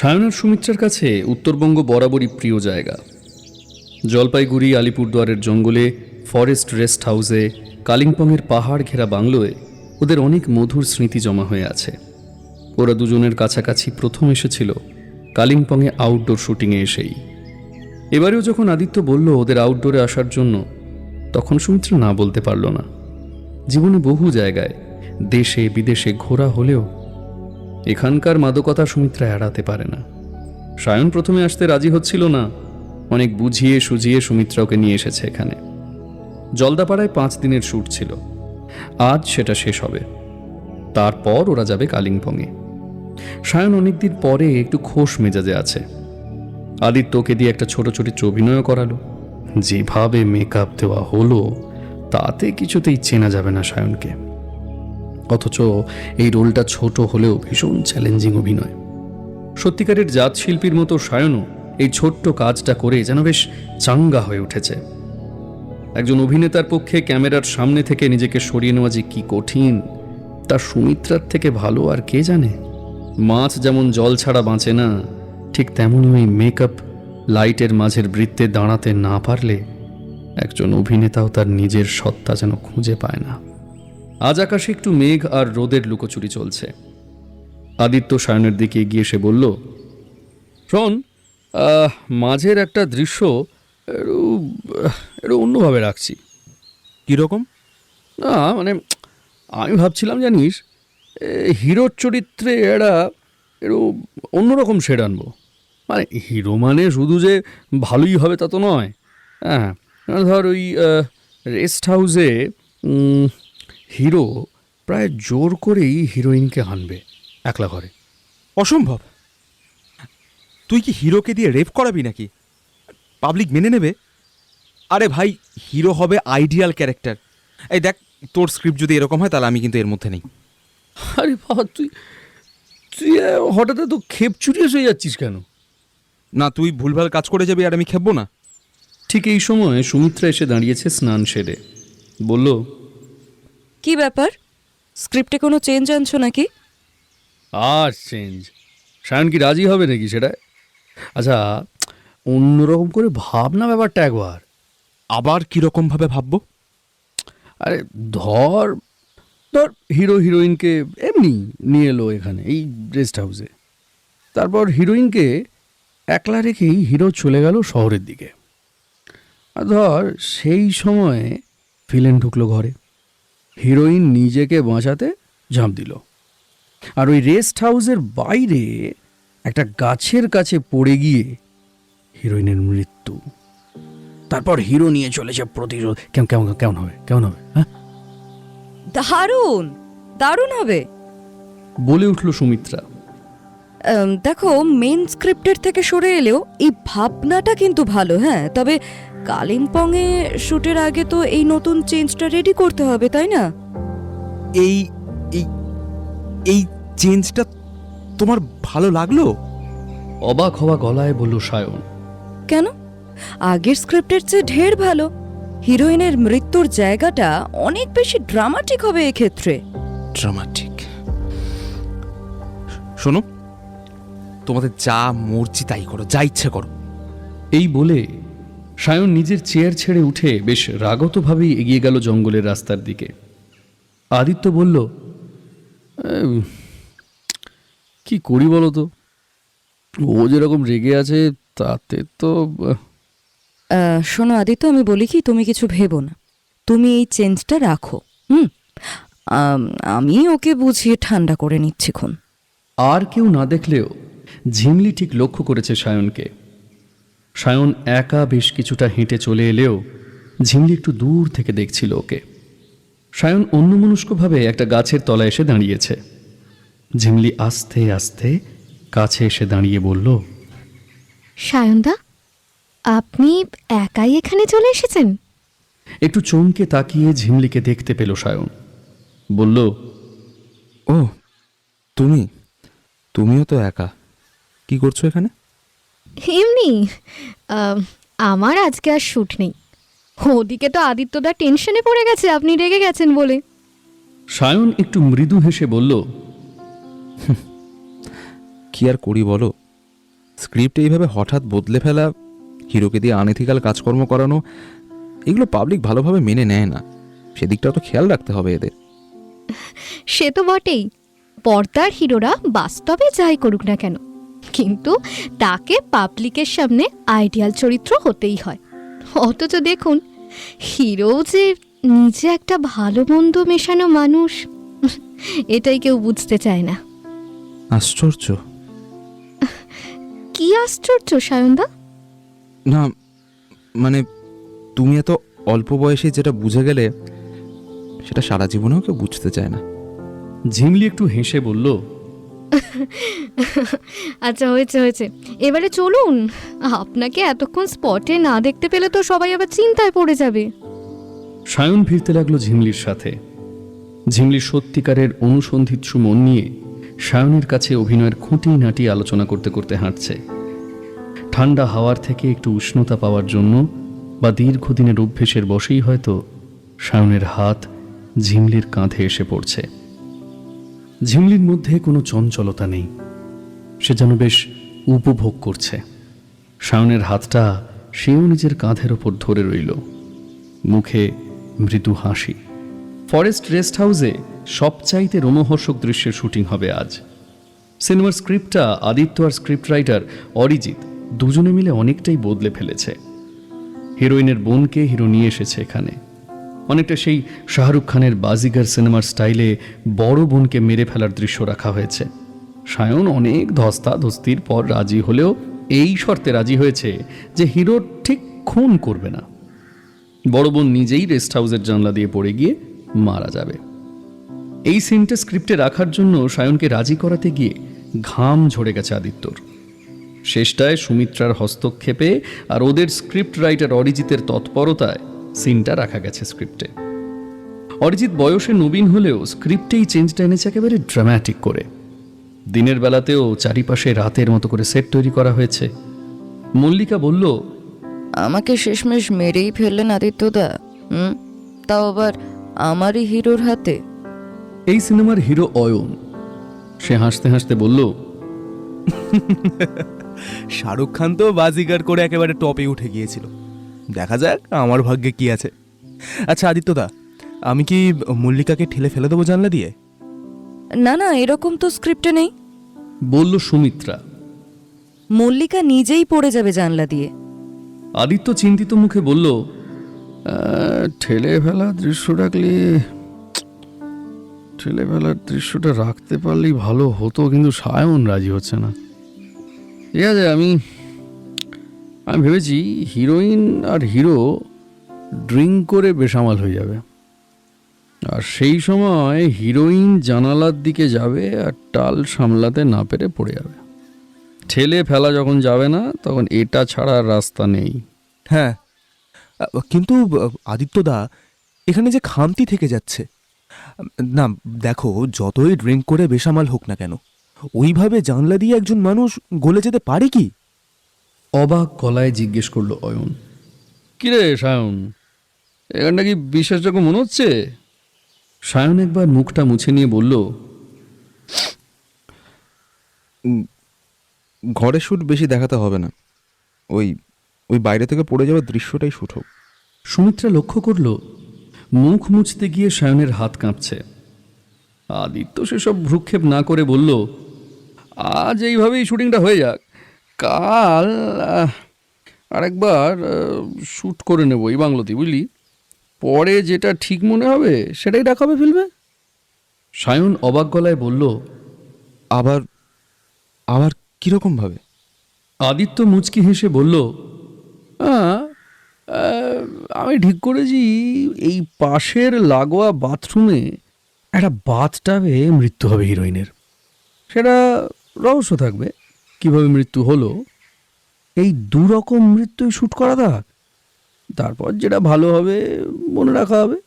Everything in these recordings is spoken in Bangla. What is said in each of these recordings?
সায়নার সুমিত্রার কাছে উত্তরবঙ্গ বরাবরই প্রিয় জায়গা। জলপাইগুড়ি, আলিপুরদুয়ারের জঙ্গলে, ফরেস্ট রেস্ট হাউসে, কালিম্পংয়ের পাহাড় ঘেরা বাংলোয় ওদের অনেক মধুর স্মৃতি জমা হয়ে আছে। ওরা দুজনের কাছাকাছি প্রথম এসেছিল কালিম্পংয়ে আউটডোর শুটিংয়ে এসেই। এবারেও যখন আদিত্য বলল ওদের আউটডোরে আসার জন্য, তখন সুমিত্রা না বলতে পারল না। জীবনে বহু জায়গায় দেশে বিদেশে ঘোরা হলেও এখানকার মাদকতা সুমিত্রা এড়াতে পারে না। সায়ন প্রথমে আসতে রাজি হচ্ছিল না। অনেক বুঝিয়ে সুঝিয়ে সুমিত্রা ওকে নিয়ে এসেছে এখানে। জলদাপাড়ায় পাঁচ দিনের শ্যুট ছিল। আজ সেটা শেষ হবে। তারপর ওরা যাবে কালিম্পংয়ে। সায়ন অনেকদিন পরে একটু খোশ মেজাজে আছে। আদিত্য ওকে দিয়ে একটা ছোট চরিত্র অভিনয় করালো। যেভাবে মেকআপ দেওয়া হলো, তাতে কিছুতেই চেনা যাবে না সায়নকে। অথচ এই রোলটা ছোট হলেও ভীষণ চ্যালেঞ্জিং অভিনয়। সত্যিকারের জাত শিল্পীর মতো সায়নও এই ছোট্ট কাজটা করে যেন বেশ চাঙ্গা হয়ে উঠেছে। একজন অভিনেতার পক্ষে ক্যামেরার সামনে থেকে নিজেকে সরিয়ে নেওয়া যে কি কঠিন, তা সুমিত্রার থেকে ভালো আর কে জানে? মাছ যেমন জল ছাড়া বাঁচে না, ঠিক তেমনই ওই মেকআপ লাইটের মাঝের বৃত্তে দাঁড়াতে না পারলে একজন অভিনেতাও তার নিজের সত্তা যেন খুঁজে পায় না। আজ আকাশে একটু মেঘ আর রোদের লুকোচুরি চলছে। আদিত্য সায়নের দিকে এগিয়ে এসে বলল শোন মাঝের একটা দৃশ্য একটু অন্যভাবে রাখছি। কীরকম? না মানে আমি ভাবছিলাম জানিস হিরোর চরিত্রে এরা একটু অন্যরকম শেড আনব। মানে হিরো মানে শুধু যে ভালোই হবে তা তো নয়। হ্যাঁ ধর ওই রেস্ট হাউসে হিরো প্রায় জোর করেই হিরোইনকে আনবে একলা ঘরে। অসম্ভব। তুই কি হিরোকে দিয়ে রেপ করাবি নাকি? পাবলিক মেনে নেবে? আরে ভাই হিরো হবে আইডিয়াল ক্যারেক্টার। এই দেখ তোর স্ক্রিপ্ট যদি এরকম হয় তাহলে আমি কিন্তু এর মধ্যে নেই। আরে বাবা তুই তুই হঠাৎ তো খেপ চুরি এসে যাচ্ছিস কেন? না তুই ভুলভাল কাজ করে যাবি আর আমি খেপবো না। ঠিক এই সময় সুমিত্রা এসে দাঁড়িয়েছে স্নান সেরে। বলল কি ব্যাপার? স্ক্রিপ্টে কোনো চেঞ্জ আনছো নাকি? আর চেঞ্জ সায়ন কি রাজি হবে নাকি সেটা আচ্ছা অন্যরকম করে ভাবনা ব্যাপারটা একবার। আবার কীরকমভাবে ভাববো? আরে ধর ধর হিরো হিরোইনকে এমনি নিয়ে এলো এখানে এই রেস্ট হাউসে তারপর হিরোইনকে একলা রেখেই হিরো চলে গেল শহরের দিকে। আর ধর সেই সময়ে ভিলেন ঢুকলো ঘরে। হিরোইন নিজেকে বাঁচাতে ঝাঁপ দিল। আর ওই রেস্ট হাউসের বাইরে একটা গাছের কাছে পড়ে গিয়ে হিরোইনের মৃত্যু। তারপর হিরো নিয়ে চলেছে প্রতিরোধ। কেমন কেমন কেমন হবে? কেমন হবে? হ্যাঁ? দারুণ! দারুণ হবে! বলে উঠল সুমিত্রা। দেখো মেন স্ক্রিপ্টের থেকে সরে এলেও এই ভাবনাটা কিন্তু ভালো হ্যাঁ? তবে কালিম্পংয়ে শুটের আগে তো এই নতুন চেঞ্জটা রেডি করতে হবে তাই না? এই এই এই চেঞ্জটা তোমার ভালো লাগল? অবাক হওয়া গলায় বলল সায়ন। কেন? আগের স্ক্রিপ্টের চেয়ে ঢের ভালো। হিরোইনের মৃত্যুর জায়গাটা অনেক বেশি ড্রামাটিক হবে এক্ষেত্রে। ড্রামাটিক শোনো তোমাদের যা মর্জি তাই করো যা ইচ্ছে করো। এই বলে সায়ন নিজের চেয়ার ছেড়ে উঠে বেশ রাগতভাবেই এগিয়ে গেল জঙ্গলের রাস্তার দিকে। আদিত্য বলল "এম, কি করি বলো তো? ও যেরকম রেগে আছে তাতে তো শোনো আদিত্য আমি বলি কি তুমি কিছু ভেবো না। তুমি এই চেঞ্জটা রাখো হুম? আমি ওকে বুঝিয়ে ঠান্ডা করে নিচ্ছি খুন আর কেউ না দেখলেও ঝিমলি ঠিক লক্ষ্য করেছে সায়নকে। সায়ন একা বেশ কিছুটা হেঁটে চলে এলেও ঝিমলি একটু দূর থেকে দেখছিল ওকে। সায়ন অন্যমনস্কভাবে একটা গাছের তলায় এসে দাঁড়িয়েছে। ঝিমলি আস্তে আস্তে কাছে এসে দাঁড়িয়ে বলল সায়নদা আপনি একাই এখানে চলে এসেছেন? একটু চমকে তাকিয়ে ঝিমলিকে দেখতে পেল সায়ন। বলল ও তুমি? তুমিও তো একা। কি করছ এখানে? এমনি আমার আজকে আর শ্যুট নেই। ওদিকে তো আদিত্যদা টেনশনে পড়ে গেছে আপনি রেগে গেছেন বলে। সায়ন একটু মৃদু হেসে বলল কি আর করি বলো? স্ক্রিপ্ট এইভাবে হঠাৎ বদলে ফেলা হিরোকে দিয়ে আনএথিক্যাল কাজকর্ম করানো এগুলো পাবলিক ভালোভাবে মেনে নেয় না। সেদিকটাও তো খেয়াল রাখতে হবে এদের। সে তো বটেই। পর্দার হিরোরা বাস্তবে যাই করুক না কেন কিন্তু তাকে পাবলিকের সামনে আইডিয়াল চরিত্র হতেই হয়। অথচ দেখুন হিরো যে নিজে একটা ভালো মন্দ মেশানো মানুষ এটাই কেউ বুঝতে চায় না। আশ্চর্য। কি আশ্চর্য সায়নদা? না মানে তুমি এত অল্প বয়সে যেটা বুঝে গেলে সেটা সারা জীবনেও কেউ বুঝতে চায় না। ঝিমলি একটু হেসে বলল আচ্ছা হয়েছে হয়েছে। এবারে চলুন, আপনাকে এতক্ষণ স্পটে না দেখতে পেলে তো সবাই আবার চিন্তায় পড়ে যাবে। সায়ন ফিরতে লাগল ঝিমলির সাথে। ঝিমলির সত্যিকারের অনুসন্ধিৎসু মন নিয়ে সায়নের কাছে অভিনয়ের খুঁটিনাটি আলোচনা করতে করতে হাঁটছে। ঠান্ডা হাওয়ার থেকে একটু উষ্ণতা পাওয়ার জন্য বা দীর্ঘদিনের অভ্যেসের বশেই হয়তো সায়নের হাত ঝিমলির কাঁধে এসে পড়ছে। ঝিমলির মধ্যে কোনো চঞ্চলতা নেই। সে যেন বেশ উপভোগ করছে। সায়নের হাতটা সেও নিজের কাঁধের ওপর ধরে রইল। মুখে মৃদু হাসি। ফরেস্ট রেস্ট হাউসে সবচাইতে রোমহর্ষক দৃশ্যের শুটিং হবে আজ। সিনেমার স্ক্রিপ্টটা আদিত্য আর স্ক্রিপ্ট রাইটার অরিজিৎ দুজনে মিলে অনেকটাই বদলে ফেলেছে। হিরোইনের বোনকে হিরো নিয়ে এসেছে এখানে। অনেকটা সেই শাহরুখ খানের বাজিগার সিনেমার স্টাইলে বড় বোনকে মেরে ফেলার দৃশ্য রাখা হয়েছে। সায়ন অনেক ধস্তা ধস্তির পর রাজি হলেও এই শর্তে রাজি হয়েছে যে হিরো ঠিক খুন করবে না। বড় বোন নিজেই রেস্ট হাউসের জানলা দিয়ে পড়ে গিয়ে মারা যাবে। এই সিনটা স্ক্রিপ্টে রাখার জন্য সায়নকে রাজি করাতে গিয়ে ঘাম ঝরে গেছে আদিত্যর। শেষটায় সুমিত্রার হস্তক্ষেপে আর ওদের স্ক্রিপ্ট রাইটার অরিজিতের তৎপরতায় সিনটা রাখা গেছে স্ক্রিপ্টে। অরিজিৎ বয়সে নবীন হলেও স্ক্রিপ্টেই চেঞ্জটা এনেছে একেবারে ড্রামাটিক করে। দিনের বেলাতেও চারিপাশে রাতের মতো করে সেট তৈরি করা হয়েছে। মল্লিকা বলল আমাকে শেষমেশ মেরেই ফেললেন আদিত্যদা। হুম তাও আবার আমারই হিরোর হাতে? এই সিনেমার হিরো অয়ন। সে হাসতে হাসতে বলল শাহরুখ খান তো বাজিগার করে একেবারে টপে উঠে গিয়েছিল। দেখা যাক আমার ভাগ্যে কি আছে। আচ্ছা আদিত্যদা আমি কি মল্লিকাকে ঠেলে ফেলে দেবো জানলা দিয়ে? না না এরকম তো স্ক্রিপ্টে নেই। বলল সুমিত্রা। মল্লিকা নিজেই পড়ে যাবে জানলা দিয়ে। আদিত্য চিন্তিত মুখে বলল ঠেলে ফেলা দৃশ্য রাখলে ঠেলে ফেলার দৃশ্যটা রাখতে পারলেই ভালো হতো কিন্তু সায়ন রাজি হচ্ছে না। ঠিক আছে আমি আমি ভেবেছি হিরোইন আর হিরো ড্রিঙ্ক করে বেসামাল হয়ে যাবে। আর সেই সময় হিরোইন জানালার দিকে যাবে আর টাল সামলাতে না পেরে পড়ে যাবে। ঠেলে ফেলা যখন যাবে না, তখন এটা ছাড়া রাস্তা নেই। হ্যাঁ। কিন্তু আদিত্যদা এখানে যে খামতি থেকে যাচ্ছে, না, দেখো, যতই ড্রিঙ্ক করে বেসামাল হোক না কেন, ওইভাবে জানলা দিয়ে একজন মানুষ গলে যেতে পারে কি? অবাক গলায় জিজ্ঞেস করল অয়ন। কিরে সায়ন? এখানটা কি বিশ্বাসযোগ্য মনে হচ্ছে? সায়ন একবার মুখটা মুছে নিয়ে বলল ঘরে শ্যুট বেশি দেখাতে হবে না। ওই ওই বাইরে থেকে পড়ে যাওয়ার দৃশ্যটাই শ্যুট হোক। সুমিত্রা লক্ষ্য করল মুখ মুছতে গিয়ে সায়নের হাত কাঁপছে। আদিত্য সেসব ভ্রুক্ষেপ না করে বলল আজ এইভাবেই শুটিংটা হয়ে যাক। কাল আরেকবার শ্যুট করে নেব এই বাংলোতে বুঝলি? পরে যেটা ঠিক মনে হবে সেটাই দেখাবে ফেলবে সায়ন অবাক গলায় বলল আবার আবার কীরকমভাবে আদিত্য মুচকি হেসে বলল "হ্যাঁ, আমি ঠিক করেছি এই পাশের লাগোয়া বাথরুমে একটা বাথটাবে মৃত্যু হবে হিরোইনের। সেটা রহস্য থাকবে। কীভাবে মৃত্যু হলো এই দু রকম মৃত্যুই শ্যুট করা থাক। তারপর যেটা ভালো হবে মনে রাখা হবে।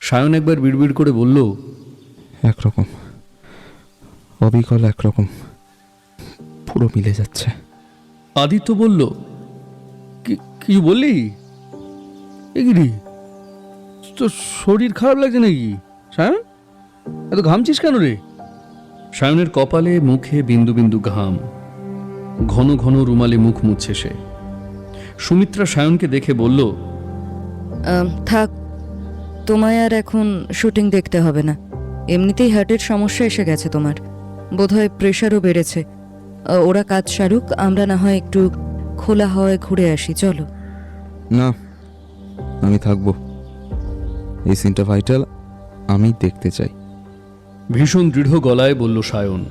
সায়ন একবার বিড়বিড় করে বলল একরকম। অবিকল একরকম। পুরো মিলে যাচ্ছে। আদিত্য বলল কি কিছু বললি? এ কি তোর শরীর খারাপ লাগছে নাকি সায়ন? এত ঘামছিস কেন রে? সায়নের কপালে মুখে বিন্দু বিন্দু ঘাম। ঘন ঘন রুমালে মুখ মুছছে সে। সুমিত্রা সায়নকে দেখে বলল থাক তোমায় আর এখন শুটিং দেখতে হবে না। এমনিতেই হার্টের সমস্যা এসে গেছে তোমার। বোধহয় প্রেশারও বেড়েছে। ওরা কাজ সারুক আমরা না হয় একটু খোলা হাওয়ায় ঘুরে আসি চলো। না আমি থাকব। এই সিনটা ভাইটাল আমি দেখতে চাই। ভীষণ দৃঢ় গলায় বলল সায়ন